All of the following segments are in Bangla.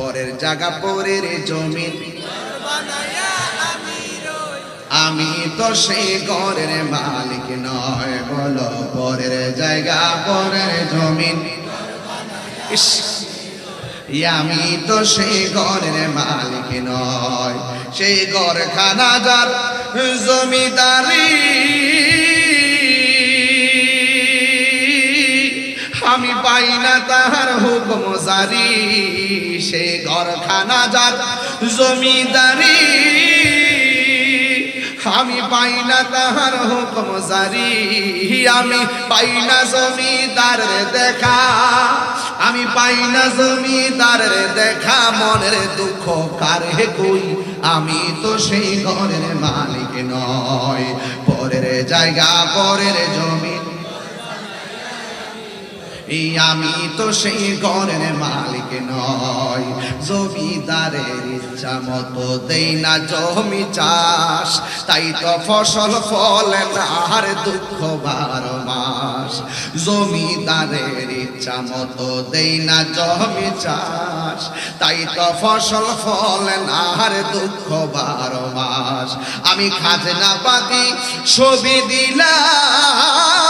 পরের জায়গা পরের জমিন। আমি তো সেই ঘরের মালিক নয় বলো পরের জায়গা পরের জমিন। ইস, আমি তো সেই ঘরের মালিক নয়। সেই ঘর খানা যার জমিদারি। আমি পাই না তাহার হুকুম জারি। সে ঘর খানা যার জমিদারি। আমি পাই না তাহার হুকুম জারি। আমি পাই না জমিদারের দেখা। আমি পাই না জমিদারের দেখা। মনের দুঃখ কারে কই? আমি তো সেই ঘরের মালিক নয়। পরের জায়গা, পরের জমি আমি তো সেই ঘরের মালিক নয় জমিদারের ইচ্ছা মতো দেই না জমি চাষ। তাই তো ফসল ফলে না আর দুঃখ বারো মাস। জমিদারের ইচ্ছা মতো দেই না জমি চাষ। তাই তো ফসল ফলে না আর দুঃখ বারো মাস। আমি খাজনা পাতি ছবি দিলাম।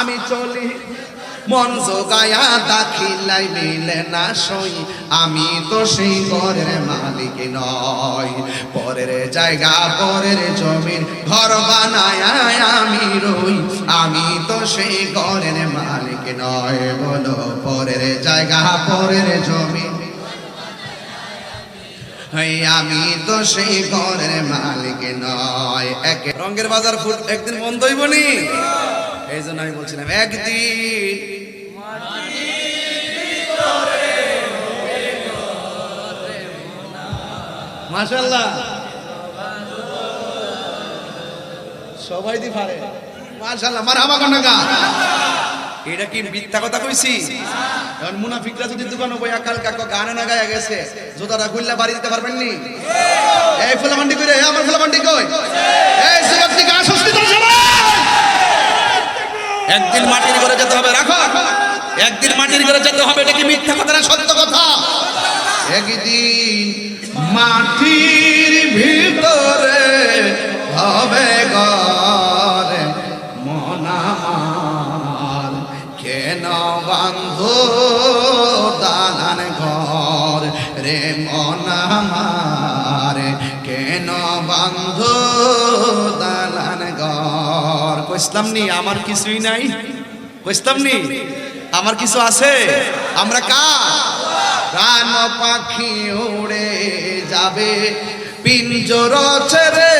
আমি চলি। মন জোগায়া দাখিলাই মিলে না সই। আমি তো সেই ঘরের মালিক নয় পরের জায়গা, পরের জমির ঘর বানায় আমি রই। আমি তো সেই ঘরের মালিক নয় বলো। পরের জায়গা, পরের এই আমি তো সেই ঘরের মালিক নয় এক রঙের বাজার ফুট একদিন বন্ধই হইবনি এই জন্য আমি বলছিলাম, একদিন মাশাল্লাহ সবাই দি পারে। মাশাল্লাহ মারহাবা কন্যা এটা কি মিথ্যা কথা কইছি? এখন মুনাফিকরা যদি দোকানে বই আকাল কাকো গানে না গায়া গেছে, জোতাটা খুললে বাড়ি দিতে পারবেন নি এই ফুলামান্ডি কই রে? আমার ফুলামান্ডি কই? এই দাও সবাই একদিন মাটির ঘরে যেতে হবে, রাখো। একদিন মাটির ঘরে যেতে হবে, এটা কি মিথ্যা কথা না সত্য কথা? একদিন মাটির ভিতরে হবে ঘরে মনামার কেন বান্ধ দালান ঘর? রে মনামার কেন বান্ধ ঘর নেই, আমার কিছুই নাই। ইসলাম নি আমার কিছু আছে? আমরা কা রান পাখি উড়ে যাবে, পিঞ্জর ছেড়ে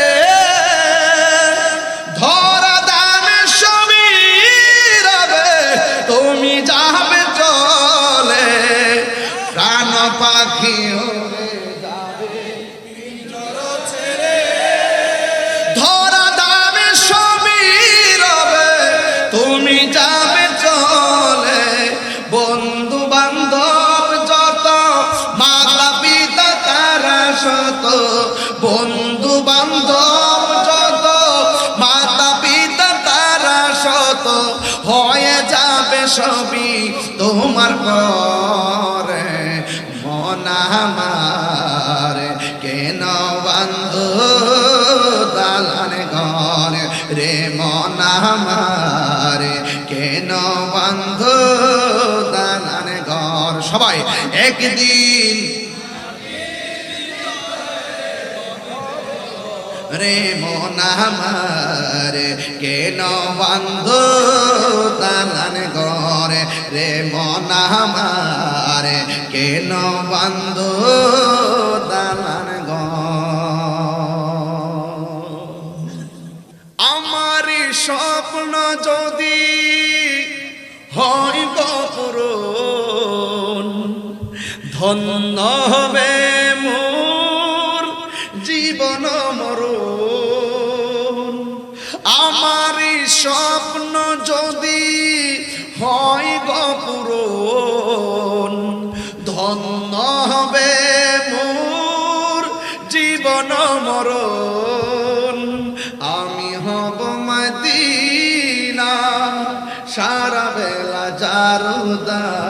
আমার। কেন বান্ধ দালান ঘর? সবাই একদিন রে মনা আমার। কেন বান্ধ দালান ঘর? রে মনা আমার। কেন বান্ধ ধন্য হবে মোর জীবন মরণ। আমার স্বপ্ন যদি হয় গপুরন ধন্য হবে মোর জীবন মরণ। আমি হব মদিনা সারা বেলা জারুদার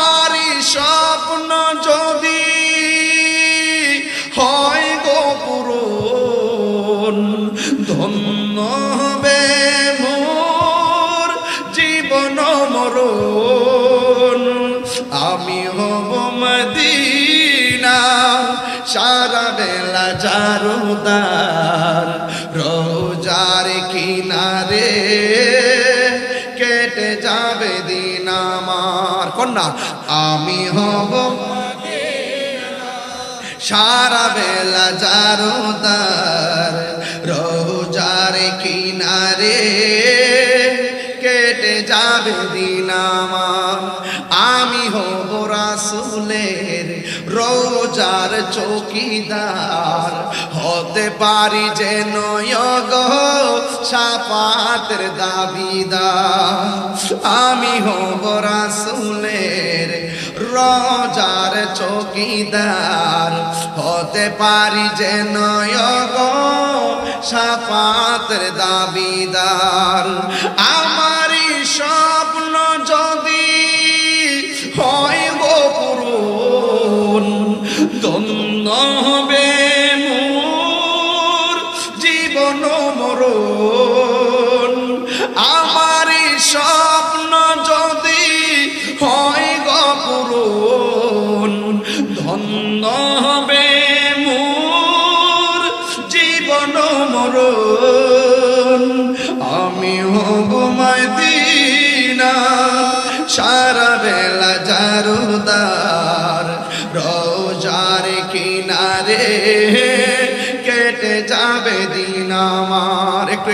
সারা বেলা জারুদার রোজার কিনারে কেটে যাবে দিন আমার। কন্যা, আমি হব সারা বেলা জারুদার রোজার কিনারে কেটে যাবে দিন আমার। আমি হব রোজার চৌকিদার। হতে পারি যে নয়গ সাপাতের দাবিদার। আমি হব রাসুলের রোজার চৌকিদার। হতে পারি যে নয়গ সাপাতের দাবিদার। আমারই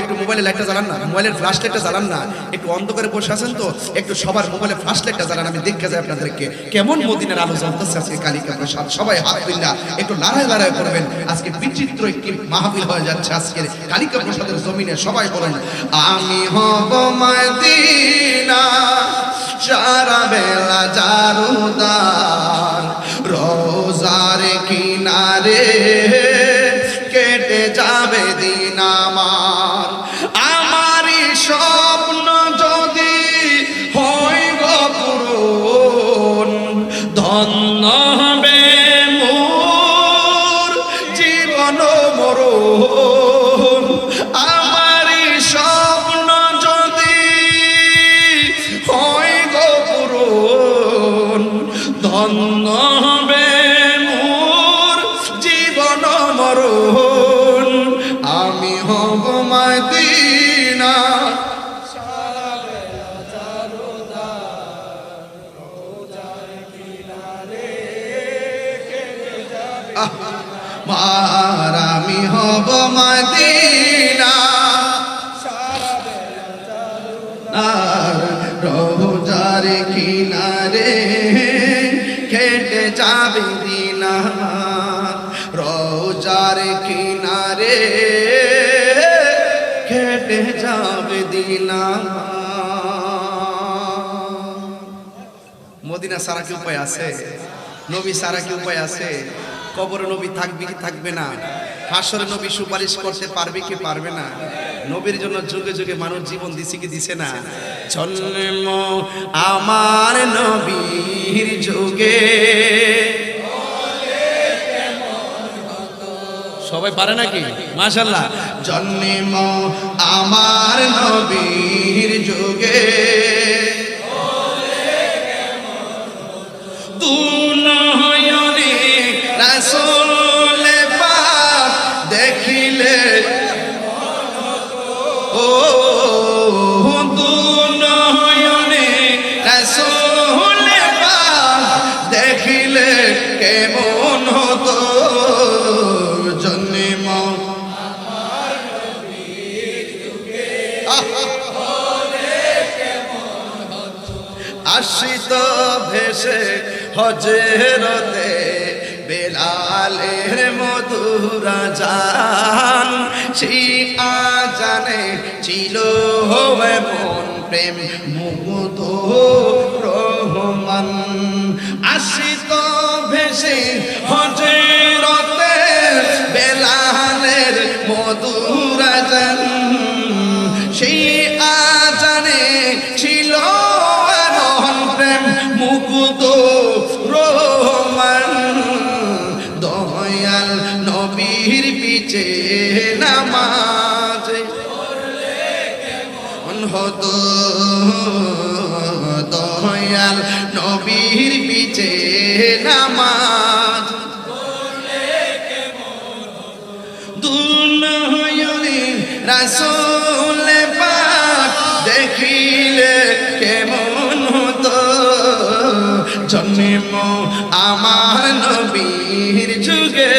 একটু একটু মোবাইলে লাইটটা জ্বালান না মোবাইলের ফ্ল্যাশ লাইটটা জ্বালান না, একটু অন্ধকারে বসে আছেন তো, একটু সবার মোবাইলে ফ্ল্যাশ লাইটটা জ্বালান, আমি দেখতে যাই আপনাদেরকে। কেমন মদিনের আলো জ্বলতেছে আজকে কালিকা প্রসাদ সবাই হাত দিল্লা একটু লড়াই লড়াই করবেন। আজকে বিচিত্র একটি মাহফিল হয়ে যাচ্ছে আজকে কালিকা প্রসাদের জমিনে, সবাই বলেন, আমি হব মদিনা, সারা বেলা জারুদার, রোজার কিনারে কেটে যাবে দিন আমার। মদিনা মার আমি হব মদিনা রোজার কিনারে খেটে যাবে দিন। রোজার কিনারে মদিনা। সারা কি উপায় আছে? নবী সারা কি উপায় আছে? কবরে নবী থাকবে কি থাকবে না? হাসরে নবী সুপারিশ করতে পারবে কি পারবে না? নবীর জন্য যুগে যুগে মানুষ জীবন দিছে কি দিছে না? জন্ম আমার নবীর যুগে। সবাই পারে নাকি? মাশাল্লাহ জন্ম আমার নবীর যুগে। হজেরতে বেলালের মধুরা জান সেই আজানে ছিল মন প্রেম, মুগ্ধ রহমান। আশিত ভেসে হজেরতে বেলালের মধুরা জান মুকুত রোমান দয়াল নবীর পিছে নামাজ। হতো দয়াল নবীর পিছে নামাজ। দুনয়নে রাসূল জন্ম আমার নবীর যুগে।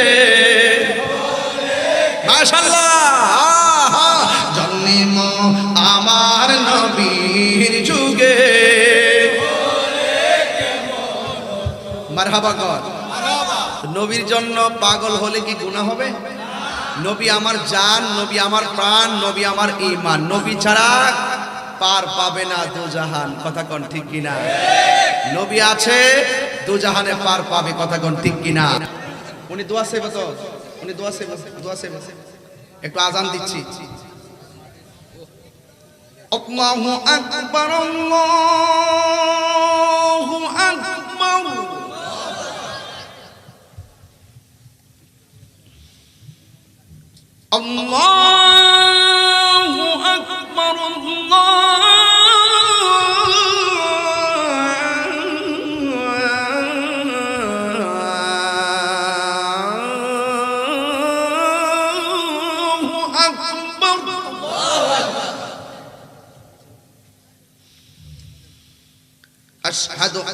জন্ম আমার নবীর যুগে। মারহাবা নবীর জন্য পাগল হলে কি গুনাহ হবে? নবী আমার জান, নবী আমার প্রাণ, নবী আমার ইমান নবী ছাড়া পার পাবে না দুজাহান। কথা কোন ঠিক কিনা? নবী আছে দু জাহানে পার পাবে কথা কোন ঠিক কিনা? উনি দোয়া সেব তো? উনি দোয়া সেব দোয়া সেব। একটু আজান দিচ্ছি। আল্লাহু আকবার আল্লাহু আকবার। আল্লাহ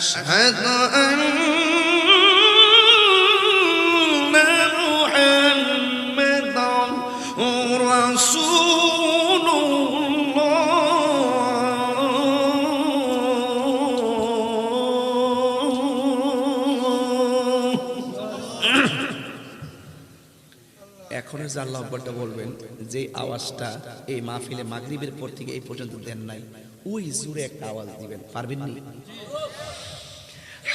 أشهد أن محمدا رسول الله এখন যে আল্লাহ আকবরটা বলবেন যে আওয়াজটা এই মাহফিলে মাগরিবের পর থেকে এই পর্যন্ত দেন নাই ওই জুড়ে একটা আওয়াজ দিবেন পারবেন নি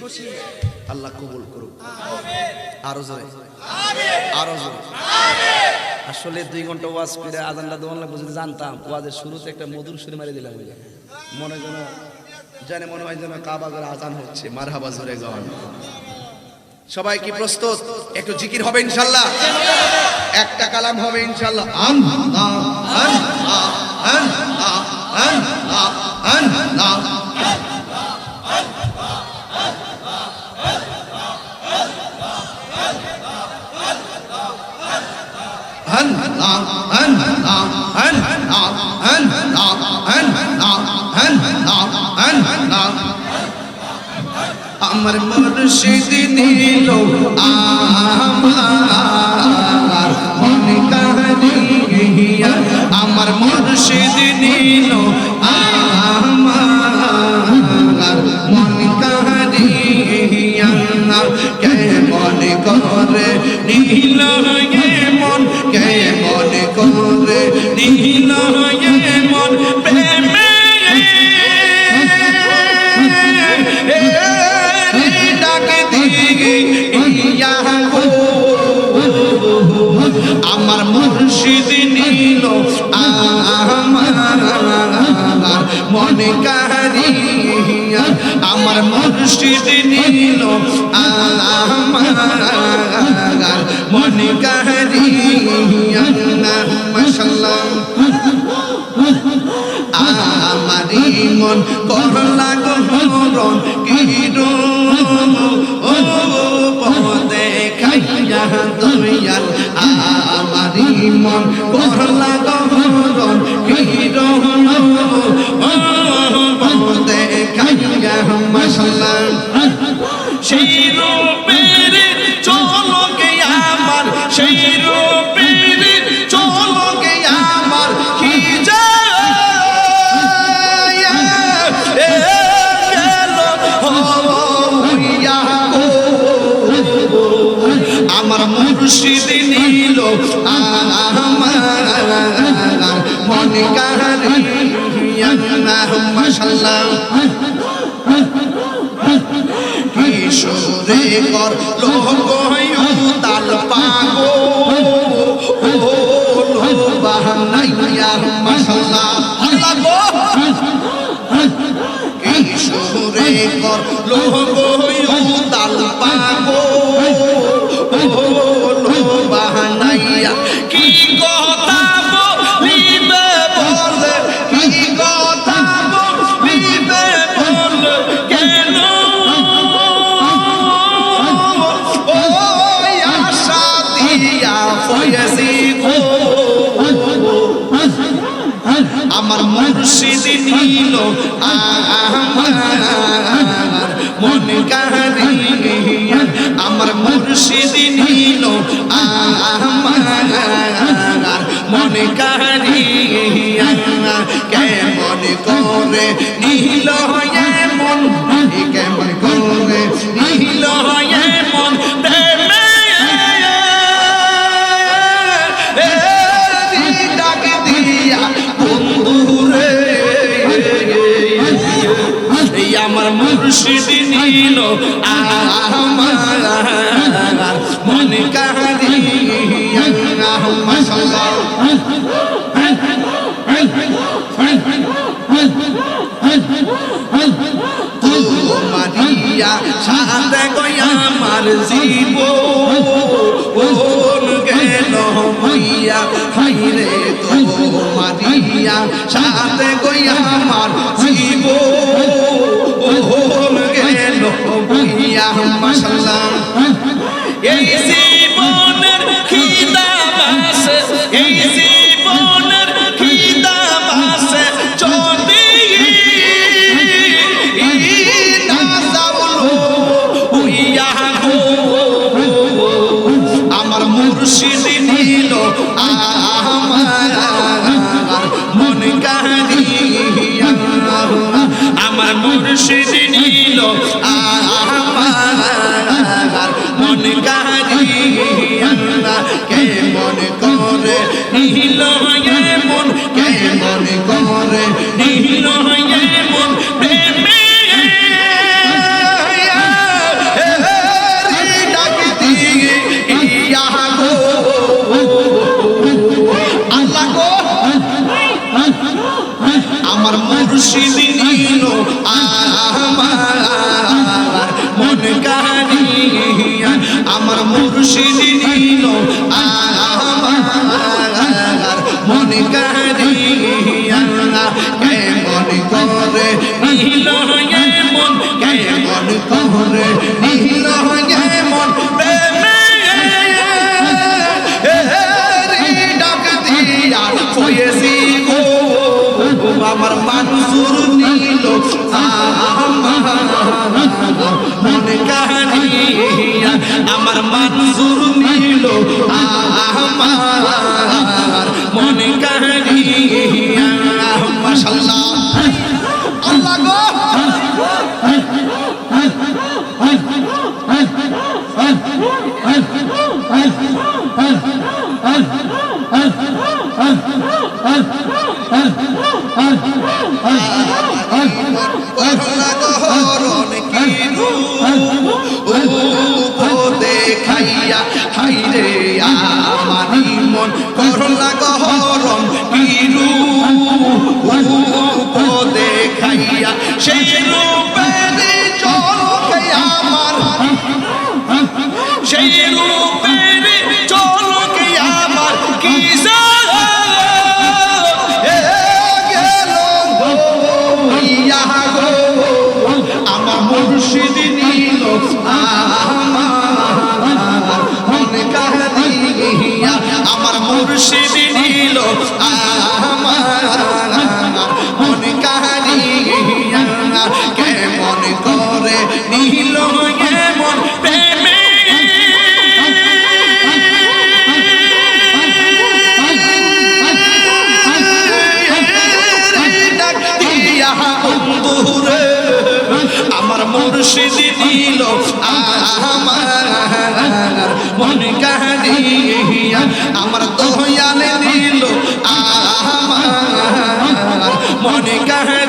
খুশি। আল্লাহ কবুল করুক। আরও জোরে। আরও জোরে। আসলে দুই ঘণ্টা ওয়াজ করে আজানটা দোয়ান লাগবে যদি জানতাম। ওয়াজের শুরুতে একটা মধুর সুরে মারি দিলাম মনে যেন জানে মনে হয় যেন কাবাগের আজান হচ্ছে। মারহাবা জোরে গান সবাই কি প্রস্তুত? একটু জিকির হবে ইনশাল্লাহ। একটা কালাম হবে ইনশাল্লাহ। আল্লাহ আল্লাহ আল্লাহ আল্লাহ আল্লাহ আমার মুর্শিদ নীল আমার মন কাহিয়া আমার মুর্শিদ নিল আমার মনে কারিয়া আমার মুর্শিদ নিল আমার মনে কারিয়া মাশাল্লাহ আমারি মন করলা গহরণ কিরণ ও পদে খাইয়া দয়াল আমারি মন করলা গহরণ কিরণ খাইয়া মশলা সেই রূপের চলকে আমার সেই রূপের চলকে আমার কি। আমার মুর্শিদ কারিয়া মাশাল্লাহ কিশোরে কর আমার মুর্শিদ নিল মন কারিয়া আমার মুর্শিদ নিল, আমার মন কারিয়া কেমন করে নিল মন কেমন মুর্শিদ নিল আমার মনে কাহিয়া মাশাল্লাহ মারিয়া সাথে গয়া আমার জীব ওন গেল হইয়া হাইরে তো মারিয়া সাথে গয়া আমার জীব ওন গেল মাসাল্লাহ এই কয়েছি গো। আমার মানুষুর নীল মন কাহিয়া আমার মানুষুর নীল আমার মন কাহিয়া মাশাল্লাহ আল্লাহ গো। করলা গহরণ কি রূপ দেখাইয়া হাইরে আমারি মন করলা গহরণ কি রূপ দেখাইয়া সেই রূপের চোখে আমার সেই রূপের মন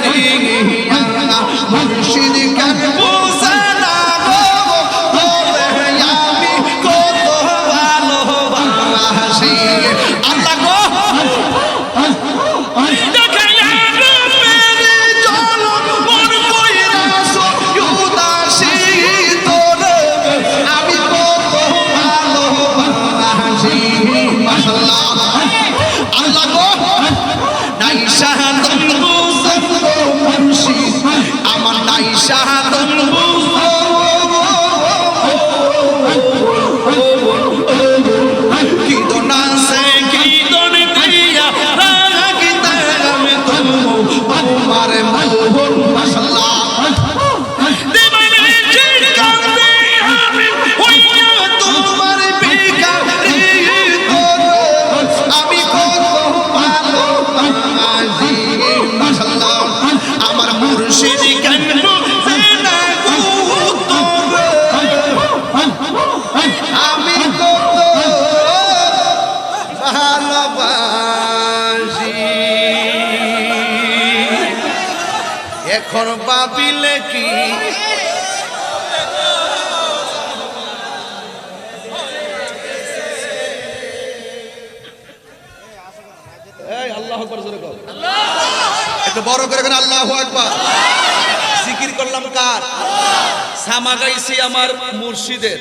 সামা গাইছি আমার মুর্শিদের।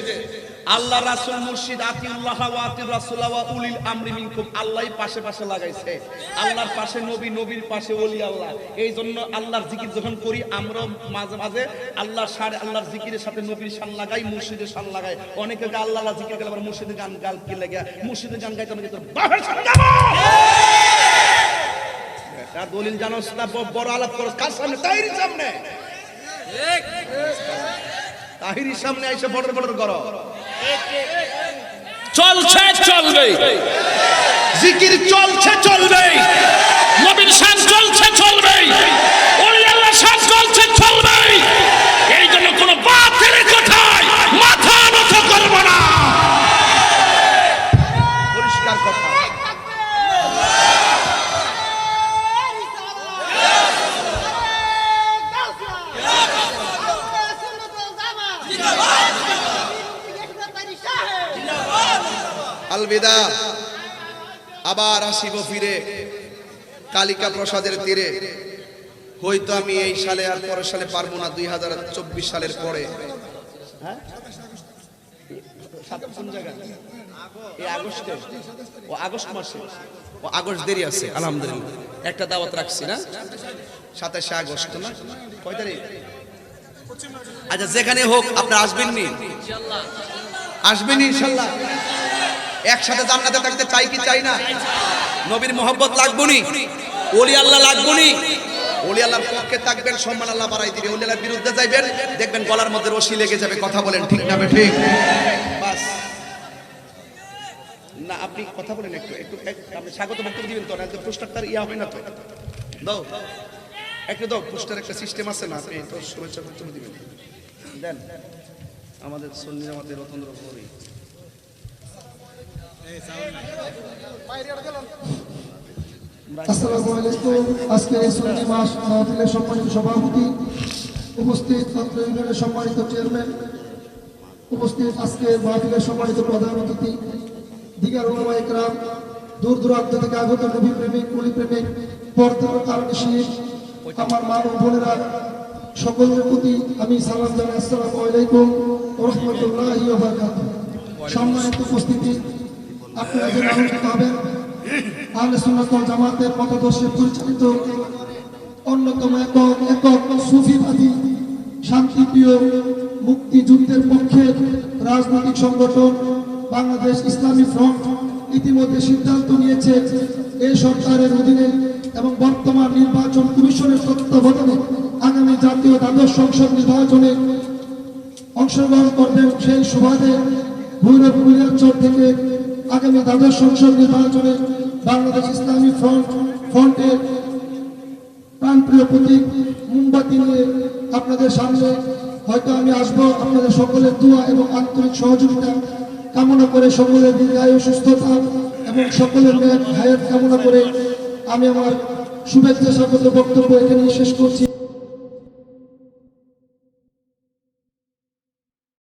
আল্লাহ রাসূল মুর্শিদ আতিউল্লাহ ওয়া আতিউর রাসূলা ওয়া উলিল আমরি মিনকুম, আল্লাহই পাশে পাশে লাগাইছে। আল্লাহর পাশে নবী, নবীর পাশে ওলি আল্লাহ। এই জন্য আল্লাহর জিকির যখন করি আমরা মাঝে মাঝে আল্লাহর সারে, আল্লাহর জিকিরের সাথে নবীর শান লাগাই, মুর্শিদের শান লাগাই। অনেকে আল্লাহ আল্লাহ জিকির গেলে আবার মুর্শিদের গান গাল কি লাগে? মুর্শিদের গান গাইতে শান গাবো এটা দলিল জানোস না বড় আলাপ করো কার সামনে? তাহিরির সামনে। তাহিরির সামনে এসে বড় বড় করো। চলছে চলবে। জিকির চলছে চলবে। নবীন শান চলছে চলবে। আলবিদা। আবার আসিব ফিরে কালিকা প্রসাদের তীরে। হয়তো আমি এই সালে আর পরের সালে পারব না দুই হাজার চব্বিশ সালের পরে। হ্যাঁ? আগস্টে। ও আগস্ট মাসে। ও আগস্ট দেরি আছে আলহামদুলিল্লাহ। একটা দাওয়াত রাখছি না? সাতাশে আগস্ট না? কয় তারিখ? আচ্ছা যেখানে হোক আপনারা আসবেন নি আসবেন ইনশাল্লাহ একসাথে জান্নাতে থাকতে চাই কি চাই না? নবীর মোহব্বত লাগবো নি? ওলি আল্লাহ লাগবো নি? ওলি আল্লাহর পক্ষে থাকবেন, সম্মান আল্লাহ বাড়াই দিবে। ওলি আল্লাহর বিরুদ্ধে যাইবেন, দেখবেন গলার মধ্যে রশি লেগে যাবে। কথা বলেন ঠিক না ঠিক? বাস। না, আপনি কথা বলেন একটু একটু আপনি স্বাগত বক্তব্য দিবেন তো না? একদম পোস্টারটার ইয়া হবে না তো? দাও। একটু দাও, পোস্টার একটা সিস্টেম আছে না? আপনি তো শুভেচ্ছা বক্তব্য দিবেন। দেন। আমাদের সন্নির আমাদের রতন্দ্র গৌরী সভাপতি উপস্থিত প্রধান অতিথি দূর দূরান্ত থেকে আগত নবী প্রেমিক কুলি প্রেমিক পর্দার কারণে আমার মা বোনেরা সকলের প্রতি আমি সালাম জানাই আসসালামু সম্মানিত উপস্থিতি আপনারা অন্যতম একক একক সুফিবাদী শান্তিপ্রিয় মুক্তিযুদ্ধের পক্ষে রাজনৈতিক সংগঠন বাংলাদেশ ইসলামী ফ্রন্ট ইতিমধ্যে সিদ্ধান্ত নিয়েছে এই সরকারের অধীনে এবং বর্তমান নির্বাচন কমিশনের তত্ত্বাবধানে আগামী জাতীয় দ্বাদশ সংসদ নির্বাচনে অংশগ্রহণ করবেন। সেই সুবাদে ভৈরব থেকে আগামী দ্বাদশ সংসদ নির্বাচনে বাংলাদেশ ইসলামী ফ্রন্ট, ফ্রন্টের প্রাণপ্রিয় প্রতীক মোমবাতি নিয়ে আপনাদের সামনে হয়তো আমি আসব। আপনাদের সকলের দোয়া এবং আন্তরিক সহযোগিতা কামনা করে সকলের দীর্ঘায়ু সুস্থতা এবং সকলের ন্যায় হায়াত কামনা করে আমি আমার শুভেচ্ছা স্বাগত বক্তব্য এখানে শেষ করছি।